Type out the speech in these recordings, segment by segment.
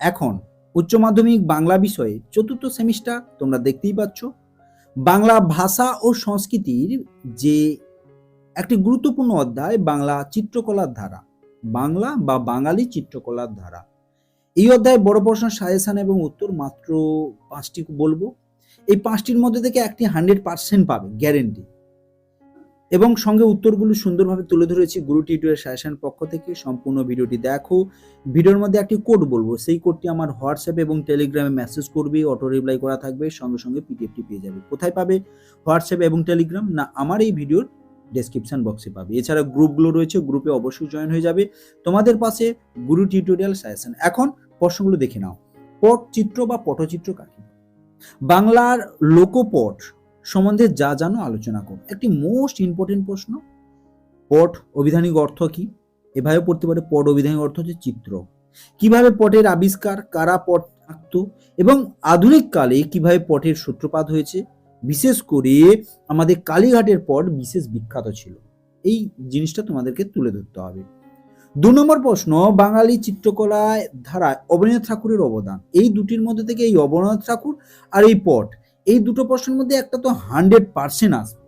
এখন উচ্চ মাধ্যমিক বাংলা বিষয়ে চতুর্থ সেমিস্টার তোমরা দেখতেই পাচ্ছ। বাংলা ভাষা ও সংস্কৃতির যে একটি গুরুত্বপূর্ণ অধ্যায়, বাংলা চিত্রকলার ধারা, বাংলা বা বাঙালি চিত্রকলার ধারা। এই অধ্যায়ে বড় প্রশ্ন সাজেশন এবং উত্তর মাত্র পাঁচটি বলব। এই পাঁচটির মধ্যে থেকে একটি হান্ড্রেড পার্সেন্ট পাবে গ্যারেন্টি এবং সঙ্গে উত্তরগুলো সুন্দরভাবে তুলে ধরেছি গুরু টিউটোরিয়াল সাজেশন পক্ষ থেকে। সম্পূর্ণ ভিডিওটি দেখো। ভিডিওর মধ্যে একটি কোড বলব। সেই কোডটি আমার হোয়াটসঅ্যাপ এবং টেলিগ্রামে মেসেজ করবে, অটো রিপ্লাই করা থাকবে, সঙ্গে সঙ্গে পিডিএফটি পেয়ে যাবে। কোথায় পাবে? হোয়াটসঅ্যাপ এবং টেলিগ্রাম না, আমার এই ভিডিওর ডেসক্রিপশন বক্সে পাবে। এছাড়া গ্রুপগুলো রয়েছে, গ্রুপে অবশ্যই জয়েন হয়ে যাবে। তোমাদের পাশে গুরু টিউটোরিয়াল সাজেশন। এখন প্রশ্নগুলো দেখে নাও। পটচিত্র বা পটচিত্র কাকে বলে? বাংলার লোকপট সম্বন্ধে যা জানো আলোচনা করো। একটি মোস্ট ইম্পর্টেন্ট প্রশ্ন, পট অভিধানিক অর্থ কি? এভাবে পড়তে পারে, পট অভিধানিক অর্থ হচ্ছে চিত্র। কীভাবে পটের আবিষ্কার, কারা পট আঁকত এবং আধুনিক কালে কীভাবে পটের সূত্রপাত হয়েছে? বিশেষ করে আমাদের কালীঘাটের পট বিশেষ বিখ্যাত ছিল। এই জিনিসটা তোমাদেরকে তুলে ধরতে হবে। দু নম্বর প্রশ্ন, বাঙালি চিত্রকলায় ধারায় অবনীন্দ্রনাথ ঠাকুরের অবদান। এই দুটির মধ্যে থেকে এই অবনীন্দ্রনাথ ঠাকুর আর এই পট এই দুটো প্রশ্নের মধ্যে একটা তো হান্ড্রেড পার্সেন্ট আসবে,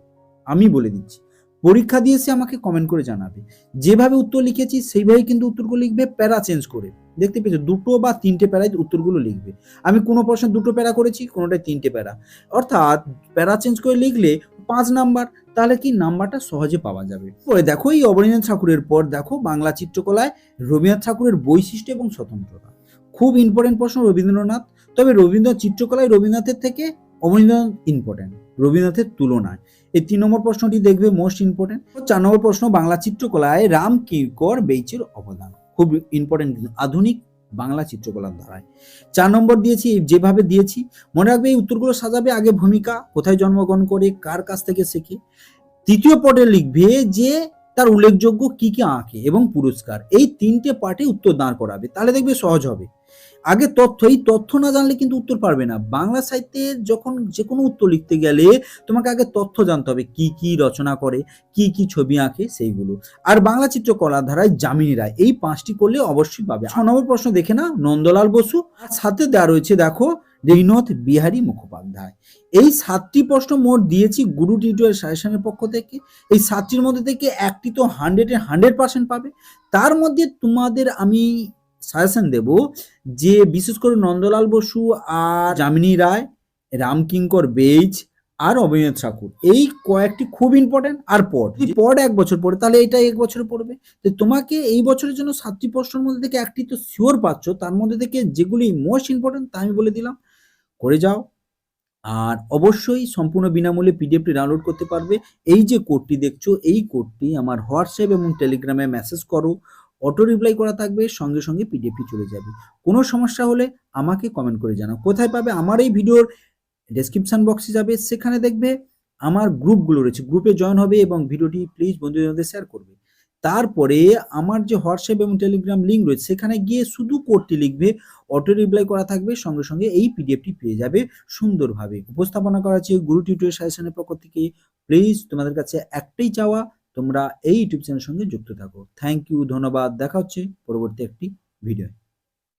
আমি বলে দিচ্ছি। পরীক্ষা দিয়েছে আমাকে কমেন্ট করে জানাবে। যেভাবে উত্তর লিখেছি সেইভাবেই কিন্তু উত্তরগুলো লিখবে, প্যারা চেঞ্জ করে। দেখতে পেয়েছ, দুটো বা তিনটে প্যারায় উত্তরগুলো লিখবে। আমি কোনো প্রশ্ন দুটো প্যারা করেছি কোনোটায় তিনটে প্যারা। অর্থাৎ প্যারা চেঞ্জ করে লিখলে পাঁচ নাম্বার, তাহলে কি নাম্বারটা সহজে পাওয়া যাবে? পরে দেখো, এই অবনীন্দ্রনাথ ঠাকুরের পর দেখো, বাংলা চিত্রকলায় রবীন্দ্রনাথ ঠাকুরের বৈশিষ্ট্য এবং স্বতন্ত্রতা। খুব ইম্পর্টেন্ট প্রশ্ন রবীন্দ্রনাথ। তবে রবীন্দ্রনাথ চিত্রকলায় রবীন্দ্রনাথের থেকে অবনীন্দ্রনাথ ইম্পর্টেন্ট রবীন্দ্রনাথের তুলনায়। এই তিন নম্বর প্রশ্নটি দেখবে মোস্ট ইম্পর্টেন্ট চার নম্বর প্রশ্ন, বাংলা চিত্রকলায় রাম কিরকর বেইচের অবদান। খুব ইম্পর্টেন্ট আধুনিক বাংলা চিত্রকলার ধারায়। চার নম্বর দিয়েছি যেভাবে দিয়েছি, মনে রাখবে এই উত্তরগুলো সাজাবে আগে ভূমিকা, কোথায় জন্মগ্রহণ করে, কার কাছ থেকে শেখে। তৃতীয় পটে লিখবে যে তার উল্লেখযোগ্য কি কি আঁকে এবং পুরস্কার। এই তিনটে পার্টে উত্তর দাঁড় করাবে। তাহলে দেখবে সহজ হবে। আগে তথ্য, এই তথ্য না জানলে কিন্তু উত্তর পারবে না। বাংলা সাহিত্যে যখন যে কোনো উত্তর লিখতে গেলে তোমাকে আগে তথ্য জানতে হবে, কি কি রচনা করে, কি কি ছবি আঁকে সেইগুলো। আর বাংলা চিত্রকলার ধারায় যামিনী রায়, এই পাঁচটি করলে অবশ্যই পাবে। ছ নম্বর প্রশ্ন দেখে না নন্দলাল বসু। সাথে দেওয়া রয়েছে দেখো রেণুনাথ বিহারী মুখোপাধ্যায়। এই সাতটি প্রশ্ন মোট দিয়েছি গুরু টিউটোরিয়াল সাজেশনের পক্ষ থেকে। এই সাতটির মধ্যে থেকে একটি তো হান্ড্রেডে হান্ড্রেড পার্সেন্ট পাবে। তার মধ্যে তোমাদের আমি সাজেশন দেব যে বিশেষ করে নন্দলাল বসু আর যামিনী রায় রামকিঙ্কর বেইজ আর অবনীন্দ্র ঠাকুর। এই কয়েকটি খুব ইম্পর্টেন্ট আর পড। যদি পট এক বছর পড়ে, তাহলে এটা এক বছরে পড়বে। তো তোমাকে এই বছরের জন্য সাতটি প্রশ্নের মধ্যে থেকে একটি তো শিওর পাচ্ছ, তার মধ্যে থেকে যেগুলি মোস্ট ইম্পর্টেন্ট তা আমি বলে দিলাম। করে যাও। আর অবশ্যই সম্পূর্ণ বিনামূল্যে পিডিএফটি ডাউনলোড করতে পারবে। এই যে কোডটি দেখছ, এই কোডটি আমার হোয়াটসঅ্যাপ এবং টেলিগ্রামে মেসেজ করো। অটো রিপ্লাই করা থাকবে, সঙ্গে সঙ্গে পিডিএফটি চলে যাবে। কোনো সমস্যা হলে আমাকে কমেন্ট করে জানাও। কোথায় পাবে? আমার এই ভিডিওর ডেসক্রিপশন বক্সে যাবে। সেখানে দেখবে আমার গ্রুপগুলো রয়েছে। গ্রুপে জয়েন হবে এবং ভিডিওটি প্লিজ বন্ধুদের মধ্যে শেয়ার করবে। তারপরে আমার যে হোয়াটসঅ্যাপ এবং টেলিগ্রাম লিঙ্ক রয়েছে, সেখানে গিয়ে শুধু কোডটি লিখবে, অটো রিপ্লাই করা থাকবে, সঙ্গে সঙ্গে এই পিডিএফটি পেয়ে যাবে সুন্দরভাবে। উপস্থাপনা করা আছে গুরু টিউটোরিয়াল সাজেশনের পক্ষ থেকে। প্লিজ তোমাদের কাছে একটাই চাওয়া তোমরা এই ইউটিউব চ্যানেলের সঙ্গে যুক্ত থাকো। থ্যাংক ইউ ধন্যবাদ। দেখা হচ্ছে পরবর্তী একটি ভিডিও